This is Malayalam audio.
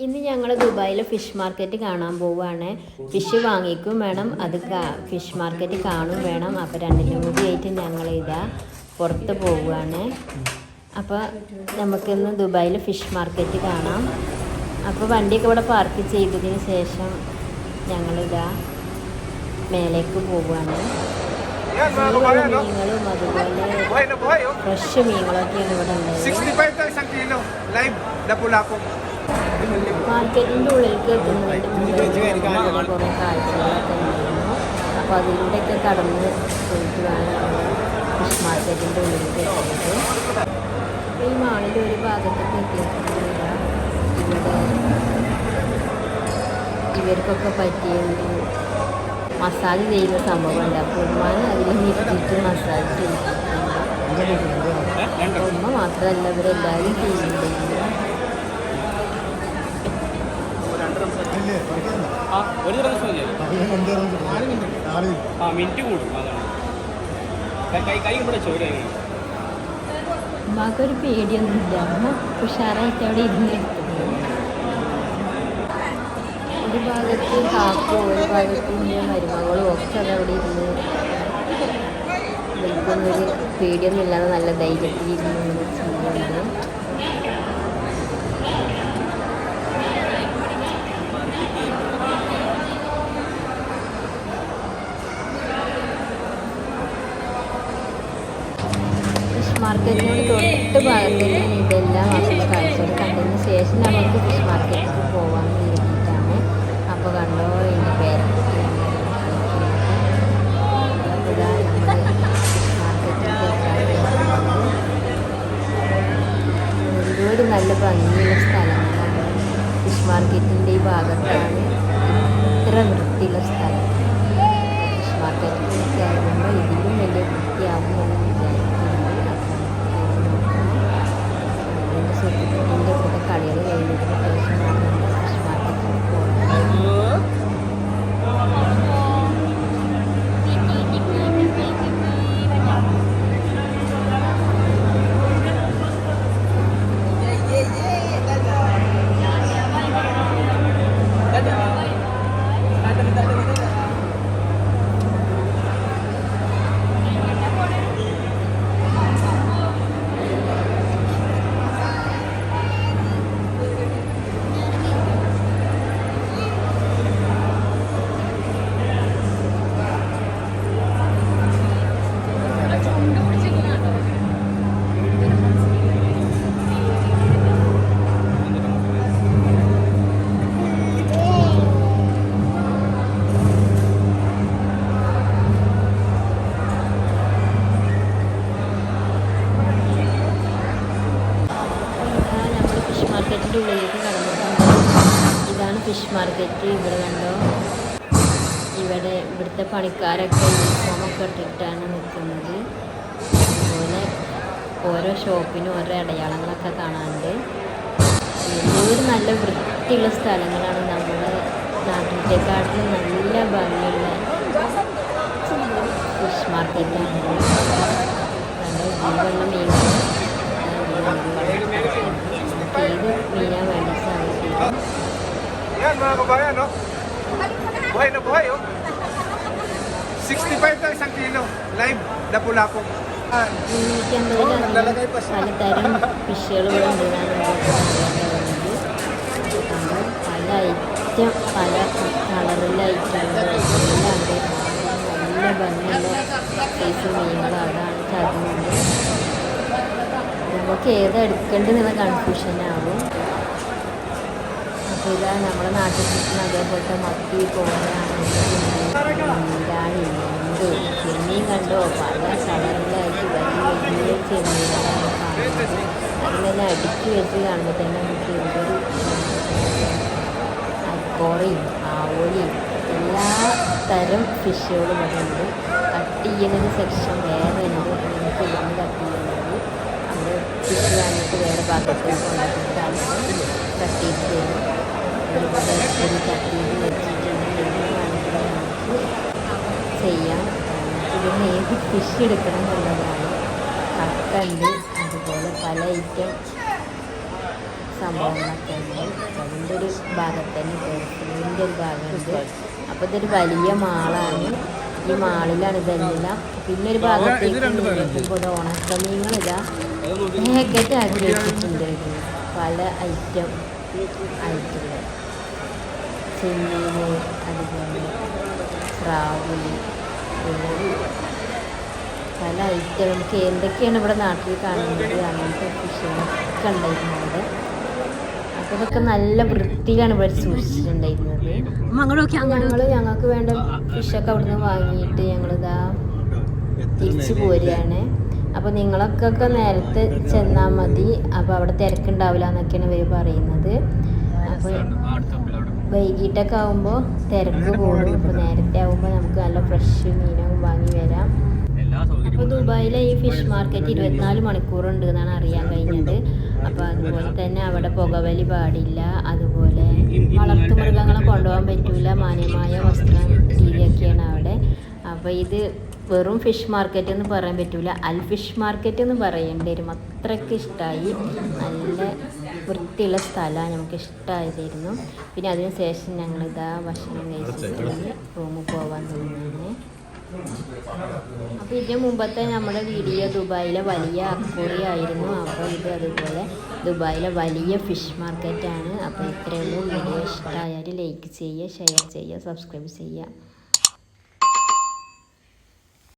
ഇന്ന് ഞങ്ങൾ ദുബായിൽ ഫിഷ് മാർക്കറ്റ് കാണാൻ പോവുകയാണ്. ഫിഷ് വാങ്ങിക്കും വേണം അത് ഫിഷ് മാർക്കറ്റ് കാണും വേണം. അപ്പോൾ രണ്ടിനും കൂടി ആയിട്ട് ഞങ്ങൾ ഇതാ പുറത്ത് പോവുകയാണ്. അപ്പോൾ നമുക്കിന്ന് ദുബായിൽ ഫിഷ് മാർക്കറ്റ് കാണാം. അപ്പോൾ വണ്ടിയൊക്കെ ഇവിടെ പാർക്ക് ചെയ്തതിന് ശേഷം ഞങ്ങളിതാ മേലേക്ക് പോവുകയാണ്. മീനുകളും അതുപോലെ. ഫ്രഷ് മീനുകളൊക്കെയാണ് ഇവിടെ ഉള്ളത് 65 daw isang kilo. Live na pulako. മാർക്കറ്റിന്റെ ഉള്ളിലേക്ക് എത്തുന്നതിന്റെ മുമ്പ് നമ്മൾ കുറേ കാഴ്ചകളൊക്കെ ഉണ്ടായിരുന്നു അപ്പോൾ അതിലൂടെയൊക്കെ കടന്ന് പോയിട്ട് വേണം ഫിഷ് മാർക്കറ്റിന്റെ ഉള്ളിലേക്ക് എത്തുന്നത് ഈ മാളിന്റെ ഒരു ഭാഗത്തൊക്കെ എത്തിയിട്ടില്ല ഇവിടെ ഇവർക്കൊക്കെ പറ്റിയ മസാജ് ചെയ്യുന്ന സംഭവമുണ്ട്. അപ്പോൾ ഉമ്മാനെ അതിൽ നിർത്തിയിട്ട് മസാജ് ചെയ്തിട്ടുണ്ട് ഉമ്മ മാത്രമല്ല ഇവരെല്ലാവരും ചെയ്യുന്നുണ്ട്. ഉമ്മാക്കൊരു പേടിയൊന്നുമില്ല. അമ്മ ഉഷാറായിട്ട് അവിടെ ഇരുന്ന് എടുത്തത് ഒരു ഭാഗത്ത് കാക്കും ഒരു ഭാഗത്ത് മരുമകളും ഒക്കെ അതവിടെ ഇരുന്ന് ഇവർക്കൊന്നൊരു പേടിയൊന്നും ഇല്ലാതെ നല്ല ധൈര്യത്തിൽ ഇരുന്ന് ചെയ്യുന്നുണ്ട്. മാർക്കറ്റിനോട് തൊട്ട് ഭാഗത്ത് ഇതെല്ലാം നമുക്ക് കാഴ്ചകൾ കണ്ടതിന് ശേഷം നമുക്ക് ഫിഷ് പോകാൻ വേണ്ടിയിട്ടാണ് അപ്പോൾ കണ്ടോ? എന്റെ പേരക്കുട്ടി ഒരുപാട് നല്ല ഭംഗിയുള്ള സ്ഥലങ്ങളാണ്. ഫിഷ് മാർക്കറ്റിന്റെ ഈ ഭാഗത്താണ് ഇത്ര വൃത്തിയുള്ള സ്ഥലം. മാർക്കറ്റ് ഇവിടെ കണ്ടോ? ഇവിടെ ഇവിടുത്തെ പണിക്കാരൊക്കെ യൂണിഫോമൊക്കെ ഇട്ടിട്ടാണ് നിൽക്കുന്നത് അതുപോലെ ഓരോ ഷോപ്പിനും ഓരോ അടയാളങ്ങളൊക്കെ കാണാനുണ്ട്. ഒരു നല്ല വൃത്തിയുള്ള സ്ഥലങ്ങളാണ് നമ്മുടെ നാട്ടിലത്തെക്കാട്ടിലും നല്ല ഭംഗിയുള്ള ഫിഷ് മാർക്കറ്റാണ് നല്ല ജീവനുള്ള മീനുകൾ ഏത് മീനാ വേണ്ടി സാധിക്കും Yan mga kabayan, no? Buhay na buhay, oh. 65 na isang kilo. Live na pulako. Ah, മുന്നൂറ്റി അമ്പതിലധികം പലതരം ഫിഷുകൾ ഇവിടെ ഉണ്ടെന്നാണ് പല ഐറ്റം പല കളറിലെ ഐറ്റങ്ങൾ നല്ല ഭംഗിയുള്ള സൈസ് മീനുകൾ അതാണ് ചതുണ്ട് നമുക്ക് ഏത് എടുക്കേണ്ടതെന്നുള്ള കൺഫ്യൂഷനാകും അപ്പോൾ ഇതാ നമ്മുടെ നാട്ടിൽ കിട്ടുന്ന അതേപോലത്തെ മത്തി എന്ത്? ചെമ്മീൻ കണ്ടോ? പല കളറിലായിട്ട് വലിയ വലിയ ചെമ്മീനുകളാണ് കാണുന്നത്. അതിനെല്ലാം അടുക്കി വെച്ച് കാണുമ്പോൾ തന്നെ നമുക്ക് എന്തൊരു അക്കോറയും ആവോലിയും എല്ലാ തരം ഫിഷുകളും വരുന്നുണ്ട് കട്ട് ചെയ്യുന്നൊരു സെക്ഷൻ വേറെ ഉണ്ട്. നമുക്ക് ഇവിടുന്ന് കട്ട് ചെയ്യുന്നത് അവിടെ ഫിഷ് വാങ്ങിയിട്ട് വേറെ ഭാഗത്തേക്ക് കൊണ്ടുപോയിട്ടാണ് കട്ട് ചെയ്ത് തരും. ചെയ്യാം. ഇതിന് ഏത് ഫിഷ് എടുക്കണം എന്നുള്ളതാണ്. കക്കണ്ട് അതുപോലെ പല ഐറ്റം സംഭവങ്ങളൊക്കെ ഉണ്ട്. അതിന്റെ ഒരു ഭാഗത്ത് തന്നെ ഒരു ഭാഗമുണ്ട്. അപ്പോൾ ഇതൊരു വലിയ മാളാണ്. ഈ മാളിലാണ് ഇതെല്ലാം. പിന്നെ ഒരു ഭാഗത്തേക്ക് നോക്കുമ്പോൾ ഉണക്കമീങ്ങളിതാ പാക്കറ്റ് ആക്കി വെച്ചിട്ടുണ്ട്. പല ഐറ്റം ആയിട്ടുള്ള ചെമ്മീന് അതുപോലെ പിന്നെ പല ഐറ്റം നമുക്ക് എന്തൊക്കെയാണ് ഇവിടെ നാട്ടിൽ കാണുന്നത്? അങ്ങനത്തെ ഫിഷുകളൊക്കെ ഉണ്ടായിരുന്നു അവിടെ അപ്പോൾ ഇതൊക്കെ നല്ല വൃത്തിയിലാണ് ഇവിടെ സൂക്ഷിച്ചിട്ടുണ്ടായിരുന്നത്. ഞങ്ങൾ ഞങ്ങൾക്ക് വേണ്ട ഫിഷൊക്കെ അവിടുന്ന് വാങ്ങിയിട്ട് ഞങ്ങളിതാ തിരിച്ചു പോരുകയാണ്. അപ്പോൾ നിങ്ങളൊക്കെ ഒക്കെ നേരത്തെ ചെന്നാൽ മതി. അപ്പോൾ അവിടെ തിരക്കുണ്ടാവില്ല എന്നൊക്കെയാണ് ഇവർ പറയുന്നത്. അപ്പോൾ വൈകിട്ടൊക്കെ ആകുമ്പോൾ തിരക്ക് പോകും അപ്പോൾ നേരത്തെ ആകുമ്പോൾ നമുക്ക് നല്ല ഫ്രഷ് മീനൊക്കെ വാങ്ങി വരാം. അപ്പോൾ ദുബായിലെ ഈ ഫിഷ് മാർക്കറ്റ് ഇരുപത്തിനാല് മണിക്കൂറുണ്ട് എന്നാണ് അറിയാൻ കഴിഞ്ഞത്. അപ്പോൾ അതുപോലെ തന്നെ അവിടെ പുകവലി പാടില്ല. അതുപോലെ വളർത്തു മൃഗങ്ങളെ കൊണ്ടുപോകാൻ പറ്റില്ല മാന്യമായ വസ്ത്രം രീതിയൊക്കെയാണ് അവിടെ. അപ്പോൾ ഇത് വെറും ഫിഷ് മാർക്കറ്റ് എന്ന് പറയാൻ പറ്റില്ല അൽ ഫിഷ് മാർക്കറ്റ് എന്ന് പറയേണ്ടി വരും. അത്രയ്ക്ക് ഇഷ്ടമായി നല്ല വൃത്തിയുള്ള സ്ഥലമാണ് നമുക്ക് ഇഷ്ടമായിരുന്നു പിന്നെ അതിന് ശേഷം ഞങ്ങളിതാ ഭക്ഷണം കഴിച്ചിട്ട് റൂമിൽ പോകാൻ തോന്നുന്നു അപ്പോൾ ഇതിന് മുമ്പത്തെ നമ്മുടെ വീഡിയോ ദുബായിലെ വലിയ അക്കോറി ആയിരുന്നു. അപ്പോൾ ഇത് അതുപോലെ ദുബായിലെ വലിയ ഫിഷ് മാർക്കറ്റാണ്. അപ്പോൾ ഇത്രയുള്ളൂ വീഡിയോ ഇഷ്ടമായാൽ ലൈക്ക് ചെയ്യുക ഷെയർ ചെയ്യുക സബ്സ്ക്രൈബ് ചെയ്യുക.